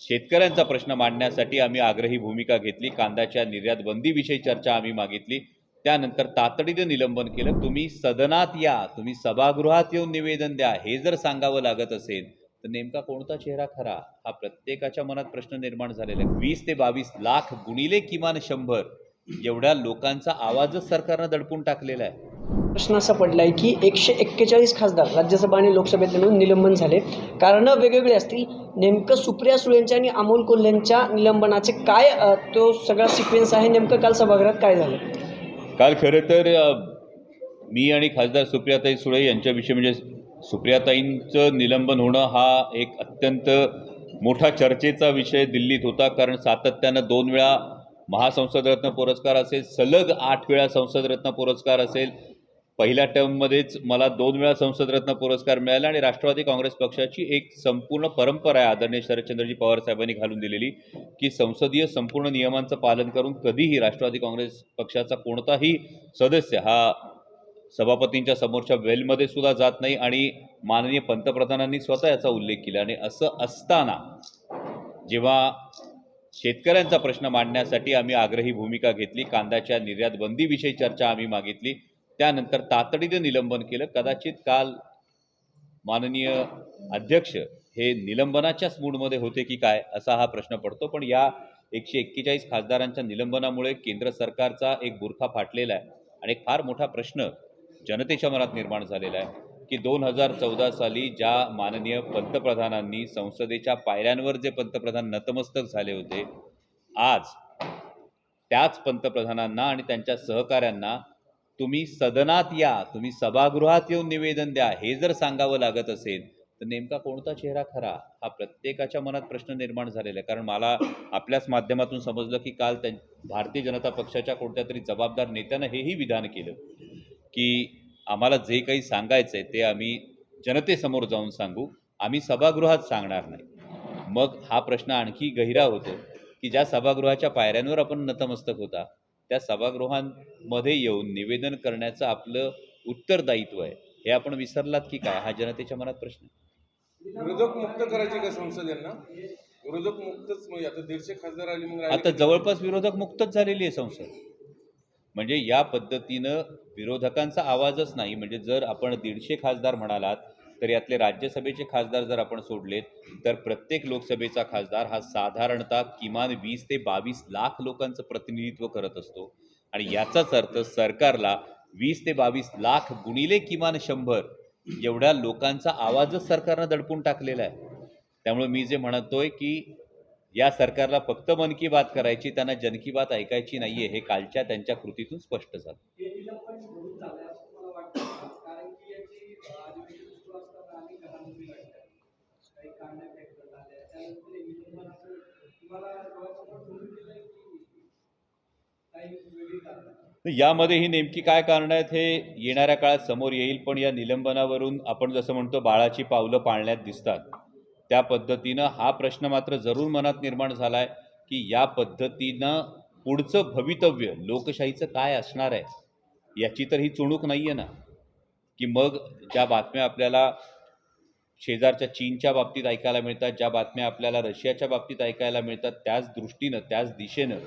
शेतकऱ्यांचा प्रश्न मांडण्यासाठी आम्ही आग्रही भूमिका घेतली. कांद्याच्या निर्यात बंदीविषयी चर्चा आम्ही मागितली. त्यानंतर तातडीनं निलंबन केलं. तुम्ही सदनात या. तुम्ही सभागृहात येऊन निवेदन द्या. हे जर सांगावं लागत असेल तर नेमका कोणता चेहरा खरा? हा प्रत्येकाच्या मनात प्रश्न निर्माण झालेला आहे. वीस ते बावीस लाख गुणिले किमान शंभर एवढ्या लोकांचा आवाजच सरकारनं दडपून टाकलेला आहे. प्रश्न असा पडला आहे की एकशे एक्केचाळीस खासदार राज्यसभा आणि लोकसभेत मिळून निलंबन झाले. कारणं वेगवेगळी असतील. नेमकं सुप्रिया सुळेंच्या आणि अमोल कोल्हेंच्या निलंबनाचे काय तो सगळा सिक्वेन्स आहे. नेमकं काल सभागृहात काय झालं? काल खरं तर मी आणि खासदार सुप्रियाताई सुळे यांच्याविषयी म्हणजे सुप्रियाताईंचं निलंबन होणं हा एक अत्यंत मोठा चर्चेचा विषय दिल्लीत होता. कारण सातत्यानं दोन वेळा महासंसदरत्न पुरस्कार असेल सलग आठ वेळा संसदरत्न पुरस्कार असेल पहिल्या टर्ममध्येच मला दोन वेळा संसदरत्न पुरस्कार मिळाला आणि राष्ट्रवादी काँग्रेस पक्षाची एक संपूर्ण परंपरा आहे आदरणीय शरदचंद्रजी पवार साहेबांनी घालून दिलेली की संसदीय संपूर्ण नियमांचं पालन करून कधीही राष्ट्रवादी काँग्रेस पक्षाचा कोणताही सदस्य हा सभापतींच्या समोरच्या वेलमध्ये सुद्धा जात नाही आणि माननीय पंतप्रधानांनी स्वतः याचा उल्लेख केला. आणि असं असताना जेव्हा शेतकऱ्यांचा प्रश्न मांडण्यासाठी आम्ही आग्रही भूमिका घेतली कांद्याच्या निर्यात बंदीविषयी चर्चा आम्ही मागितली त्यानंतर तातडीनं निलंबन केलं. कदाचित काल माननीय अध्यक्ष हे निलंबनाच्याच मूडमध्ये होते की काय असा हा प्रश्न पडतो. पण या एकशे एक्केचाळीस खासदारांच्या निलंबनामुळे केंद्र सरकारचा एक बुरखा फाटलेला आहे. आणि एक फार मोठा प्रश्न जनतेच्या मनात निर्माण झालेला आहे की दोन हजार चौदा साली ज्या माननीय पंतप्रधानांनी संसदेच्या पायऱ्यांवर जे पंतप्रधान नतमस्तक झाले होते आज त्याच पंतप्रधानांना आणि त्यांच्या सहकाऱ्यांना तुम्ही सदनात या तुम्ही सभागृहात येऊन निवेदन द्या हे जर सांगावं लागत असेल तर नेमका कोणता चेहरा खरा? हा प्रत्येकाच्या मनात प्रश्न निर्माण झालेला आहे. कारण मला आपल्याच माध्यमातून समजलं की काल त्यां भारतीय जनता पक्षाच्या कोणत्या तरी जबाबदार नेत्यानं हेही विधान केलं की आम्हाला जे काही सांगायचं आहे ते आम्ही जनतेसमोर जाऊन सांगू. आम्ही सभागृहात सांगणार नाही. मग हा प्रश्न आणखी गहिरा होतो की ज्या सभागृहाच्या पायऱ्यांवर आपण नतमस्तक होता त्या सभागृहांमध्ये येऊन निवेदन करण्याचं आपलं उत्तरदायित्व आहे. हे आपण विसरलात की काय? हा जनतेच्या मनात प्रश्न आहे. विरोधक मुक्त करायचे का संसदेना विरोधक मुक्तच म्हणजे आता दीडशे खासदार आले मग आता जवळपास विरोधक मुक्तच झालेली आहे संसद. म्हणजे या पद्धतीनं विरोधकांचा आवाजच नाही. म्हणजे जर आपण दीडशे खासदार म्हणालात तर यातले राज्यसभेचे खासदार जर आपण सोडलेत तर प्रत्येक लोकसभेचा खासदार हा साधारणतः किमान वीस ते बावीस लाख लोकांचं प्रतिनिधित्व करत असतो. आणि याचाच अर्थ सरकारला वीस ते बावीस लाख गुणिले किमान शंभर एवढ्या लोकांचा आवाजच सरकारनं दडपून टाकलेला आहे. त्यामुळे मी जे म्हणतोय की या सरकारला फक्त मन की बात करायची त्यांना जन की बात ऐकायची नाहीये हे कालच्या त्यांच्या कृतीतून स्पष्ट झालं. यामध्ये ही नेमकी काय कारणं आहेत हे येणाऱ्या काळात समोर येईल पण या निलंबनावरून आपण जसं म्हणतो बाळाची पावलं पाळण्यात दिसतात. त्या पद्धतीनं हा प्रश्न मात्र जरूर मनात निर्माण झाला आहे की या पद्धतीनं पुढचं भवितव्य लोकशाहीचं काय असणार आहे याची तर ही चुणूक नाही आहे ना? की मग ज्या बातम्या आपल्याला शेजारच्या चीनच्या बाबतीत ऐकायला मिळतात ज्या बातम्या आपल्याला रशियाच्या बाबतीत ऐकायला मिळतात त्याच दृष्टीनं त्याच दिशेनं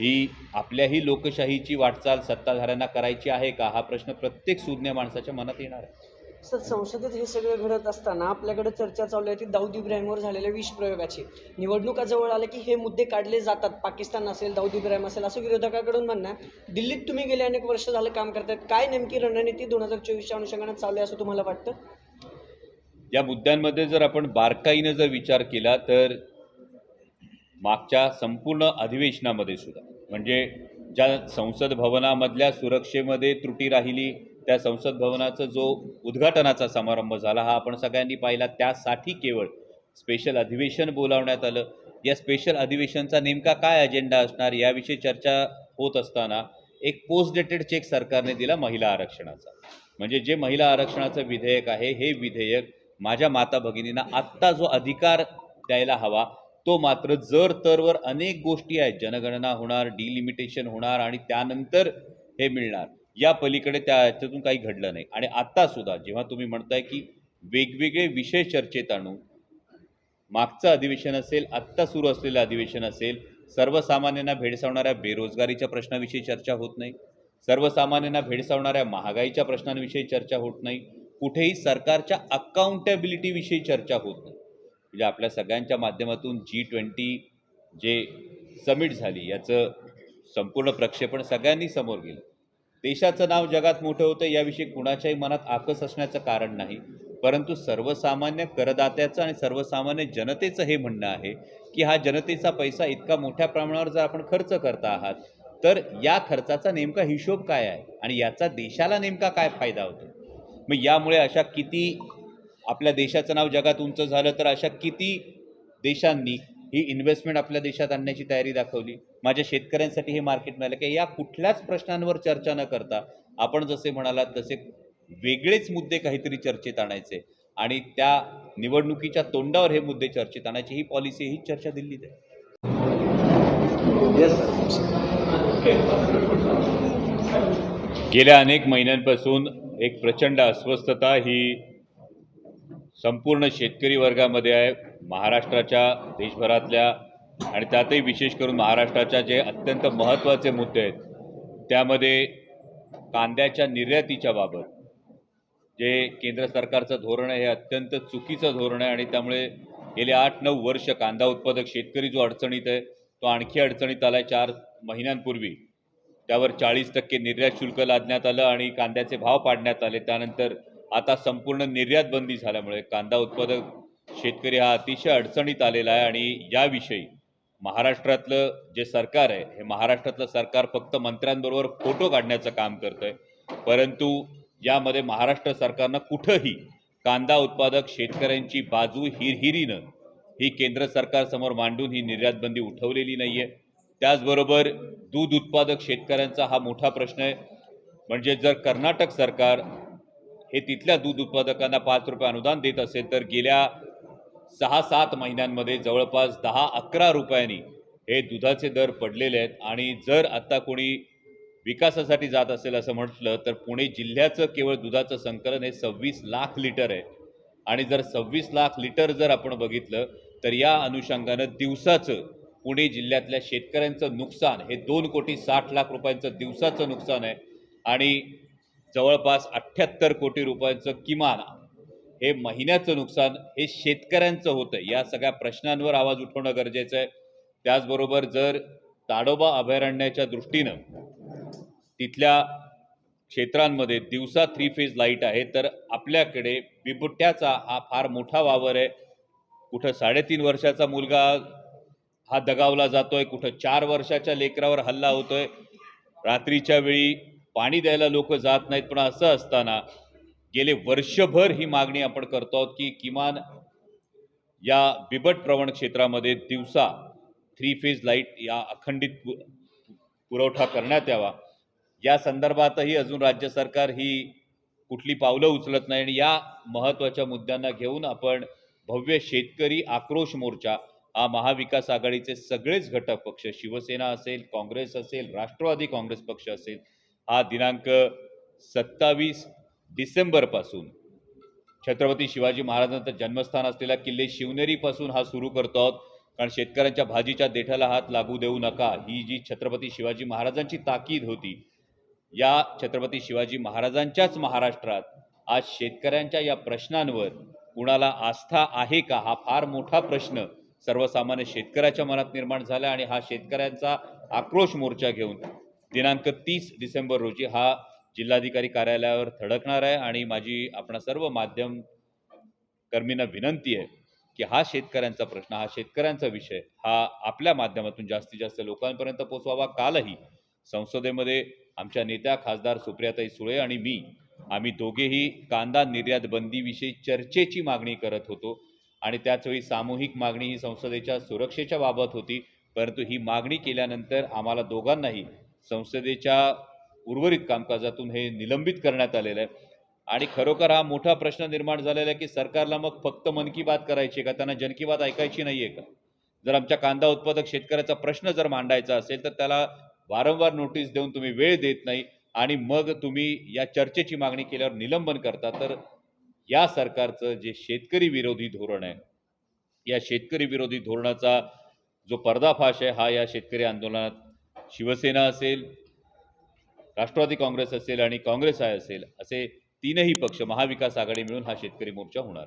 ही आपल्याही लोकशाहीची वाटचाल सत्ताधाऱ्यांना करायची आहे का? हा प्रश्न प्रत्येक सुज्ञ माणसाच्या मनात येणार आहे. सर संसदेत हे सगळं घडत असताना आपल्याकडे चर्चा चालू आहे ती दाऊद इब्राहिमवर झालेल्या विष प्रयोगाचे. निवडणुका जवळ आल्या की हे मुद्दे काढले जातात. पाकिस्तान असेल दाऊद इब्राहिम असेल असं विरोधकाकडून म्हणणं आहे. दिल्लीत तुम्ही गेले अनेक वर्ष झालं काम करतात काय नेमकी रणनीती दोन हजार चोवीसच्या अनुषंगाने चालू आहे असं तुम्हाला वाटतं? या मुद्द्यांमध्ये जर आपण बारकाईनं जर विचार केला तर मागच्या संपूर्ण अधिवेशनामध्ये सुद्धा म्हणजे ज्या संसद भवनामधल्या सुरक्षेमध्ये त्रुटी राहिली त्या संसद भवनाचा जो उद्घाटनाचा समारंभ झाला हा आपण सगळ्यांनी पाहिला. त्यासाठी केवळ स्पेशल अधिवेशन बोलावण्यात आलं. या स्पेशल अधिवेशनचा नेमका काय अजेंडा असणार याविषयी चर्चा होत असताना एक पोस्ट डेटेड चेक सरकारने दिला महिला आरक्षणाचा. म्हणजे जे महिला आरक्षणाचं विधेयक आहे हे विधेयक माझ्या माता भगिनींना आत्ता जो अधिकार द्यायला हवा तो मात्र जर तरवर अनेक गोष्टी आहेत जनगणना होणार डिलिमिटेशन होणार आणि त्यानंतर हे मिळणार या पलीकडे त्या ह्याच्यातून काही घडलं नाही. आणि आत्ता सुद्धा जेव्हा तुम्ही म्हणताय की वेगवेगळे विषय चर्चेत आणू मागचं अधिवेशन असेल आत्ता सुरू असलेलं अधिवेशन असेल सर्वसामान्यांना भेडसावणाऱ्या बेरोजगारीच्या प्रश्नाविषयी चर्चा होत नाही सर्वसामान्यांना भेडसावणाऱ्या महागाईच्या प्रश्नांविषयी चर्चा होत नाही कुठेही सरकारच्या अकाउंटेबिलिटीविषयी चर्चा होत नाही. म्हणजे आपल्या सगळ्यांच्या माध्यमातून जी ट्वेंटी जे समिट झाली याचं संपूर्ण प्रक्षेपण सगळ्यांनी समोर गेलं. देशाचं नाव जगात मोठं होतं याविषयी कुणाच्याही मनात आकस असण्याचं कारण नाही. परंतु सर्वसामान्य करदात्याचं आणि सर्वसामान्य जनतेचं हे म्हणणं आहे की हा जनतेचा पैसा इतका मोठ्या प्रमाणावर जर आपण खर्च करता आहात तर या खर्चाचा नेमका हिशोब काय आहे? आणि याचा देशाला नेमका काय फायदा होतो? मग यामुळे अशा किती आपल्या देशाचं नाव जगात उंच झालं तर अशा किती देशांनी ही इन्व्हेस्टमेंट आपल्या देशात आणण्याची तयारी दाखवली? माझ्या शेतकऱ्यांसाठी हे मार्केट मिळालं. की या कुठल्याच प्रश्नांवर चर्चा न करता आपण जसे म्हणालात तसे वेगळेच मुद्दे काहीतरी चर्चेत आणायचे. आणि त्या निवडणुकीच्या तोंडावर हे मुद्दे चर्चेत आणायची. ही पॉलिसी ही चर्चा दिल्लीत आहे. गेल्या अनेक महिन्यांपासून एक प्रचंड अस्वस्थता ही संपूर्ण शेतकरी वर्गामध्ये आहे. महाराष्ट्राच्या देशभरातल्या आणि त्यातही विशेष करून महाराष्ट्राच्या जे अत्यंत महत्त्वाचे मुद्दे आहेत त्यामध्ये कांद्याच्या निर्यातीच्या बाबत जे केंद्र सरकारचं धोरण आहे हे अत्यंत चुकीचं धोरण आहे आणि त्यामुळे गेले आठ नऊ वर्ष कांदा उत्पादक शेतकरी जो अडचणीत आहे तो आणखी अडचणीत आला आहे चार महिन्यांपूर्वी. त्यावर चाळीस टक्के निर्यात शुल्क लादण्यात आलं आणि कांद्याचे भाव पाडण्यात आले. त्यानंतर आता संपूर्ण निर्यात बंदी झाल्यामुळे कांदा उत्पादक शेतकरी हा अतिशय अडचणीत आलेला आहे आणि याविषयी महाराष्ट्रातलं जे सरकार आहे हे महाराष्ट्रातलं सरकार फक्त मंत्र्यांबरोबर फोटो काढण्याचं काम करतं आहे परंतु यामध्ये महाराष्ट्र सरकारनं कुठंही कांदा उत्पादक शेतकऱ्यांची बाजू हिरहिरीनं ही केंद्र सरकारसमोर मांडून ही निर्यातबंदी उठवलेली नाही आहे त्याचबरोबर दूध उत्पादक शेतकऱ्यांचा हा मोठा प्रश्न आहे. म्हणजे जर कर्नाटक सरकार हे तिथल्या दूध उत्पादकांना पाच रुपये अनुदान देत असेल तर गेल्या सहा सात महिन्यांमध्ये जवळपास दहा अकरा रुपयांनी हे दुधाचे दर पडलेले आहेत. आणि जर आत्ता कोणी विकासासाठी जात असेल असं म्हटलं तर पुणे जिल्ह्याचं केवळ दुधाचं संकलन हे सव्वीस लाख लिटर आहे. आणि जर सव्वीस लाख लिटर जर आपण बघितलं तर या अनुषंगानं दिवसाचं पुणे जिल्ह्यातल्या शेतकऱ्यांचं नुकसान हे दोन कोटी साठ लाख रुपयांचं दिवसाचं नुकसान आहे आणि जवळपास अठ्ठ्याहत्तर कोटी रुपयांचं किमान हे महिन्याचं नुकसान हे शेतकऱ्यांचं होतं या सगळ्या प्रश्नांवर आवाज उठवणं गरजेचं आहे. त्याचबरोबर जर ताडोबा अभयारण्याच्या दृष्टीनं तिथल्या क्षेत्रांमध्ये दिवसा थ्री फेज लाइट आहे तर आपल्याकडे बिबट्याचा हा फार मोठा वावर आहे. कुठं साडेतीन वर्षाचा मुलगा हा दगावला जातोय. कुठं चार वर्षाच्या लेकरावर हल्ला होतोय. रात्रीच्या वेळी पाणी द्यायला लोक जात नाहीत. पण असं असताना गेले वर्षभर ही मागणी आपण करतो आहोत की किमान या बिबट प्रवण क्षेत्रामध्ये दिवसा थ्री फेज लाइट या अखंडित पु- पुरवठा करण्यात यावा. या संदर्भातही अजून राज्य सरकार ही कुठली पावलं उचलत नाही. आणि या महत्त्वाच्या मुद्द्यांना घेऊन आपण भव्य शेतकरी आक्रोश मोर्चा हा महाविकास आघाडीचे सगळेच घटक पक्ष शिवसेना असेल काँग्रेस असेल राष्ट्रवादी काँग्रेस पक्ष असेल हा दिनांक सत्तावीस डिसेंबरपासून छत्रपती शिवाजी महाराजांचं जन्मस्थान असलेल्या किल्ले शिवनेरीपासून हा सुरू करतो आहोत. कारण शेतकऱ्यांच्या भाजीच्या देठाला हात लागू देऊ नका ही जी छत्रपती शिवाजी महाराजांची ताकीद होती या छत्रपती शिवाजी महाराजांच्याच महाराष्ट्रात आज शेतकऱ्यांच्या या प्रश्नांवर कुणाला आस्था आहे का हा फार मोठा प्रश्न सर्वसामान्य शेतकऱ्याच्या मनात निर्माण झाला आणि हा शेतकऱ्यांचा आक्रोश मोर्चा घेऊन दिनांक तीस डिसेंबर रोजी हा जिल्हाधिकारी कार्यालयावर थडकणार आहे. आणि माझी आपणा सर्व माध्यम कर्मींना विनंती आहे की हा शेतकऱ्यांचा प्रश्न हा शेतकऱ्यांचा विषय हा आपल्या माध्यमातून जास्तीत जास्त लोकांपर्यंत पोचवावा कालही संसदेमध्ये आमच्या नेत्या खासदार सुप्रियाताई सुळे आणि मी आम्ही दोघेही कांदा निर्यात बंदीविषयी चर्चेची मागणी करत होतो. आणि त्याचवेळी सामूहिक मागणी ही संसदेच्या सुरक्षेच्या बाबत होती. परंतु ही मागणी केल्यानंतर आम्हाला दोघांनाही संसदेच्या उर्वरित कामकाजातून हे निलंबित करण्यात आलेलं आहे. आणि खरोखर हा मोठा प्रश्न निर्माण झालेला आहे की सरकारला मग फक्त मन की बात करायची आहे का? त्यांना जन की बात ऐकायची नाही आहे का? जर आमच्या कांदा उत्पादक शेतकऱ्याचा प्रश्न जर मांडायचा असेल तर त्याला वारंवार नोटीस देऊन तुम्ही वेळ देत नाही आणि मग तुम्ही या चर्चेची मागणी केल्यावर निलंबन करता. तर या सरकारचं जे शेतकरी विरोधी धोरण आहे या शेतकरी विरोधी धोरणाचा जो पर्दाफाश आहे हा या शेतकरी आंदोलनात शिवसेना असेल राष्ट्रवादी काँग्रेस असेल आणि काँग्रेस आहे असेल असे तीनही पक्ष महाविकास आघाडी मिळून हा शेतकरी मोर्चा होणार.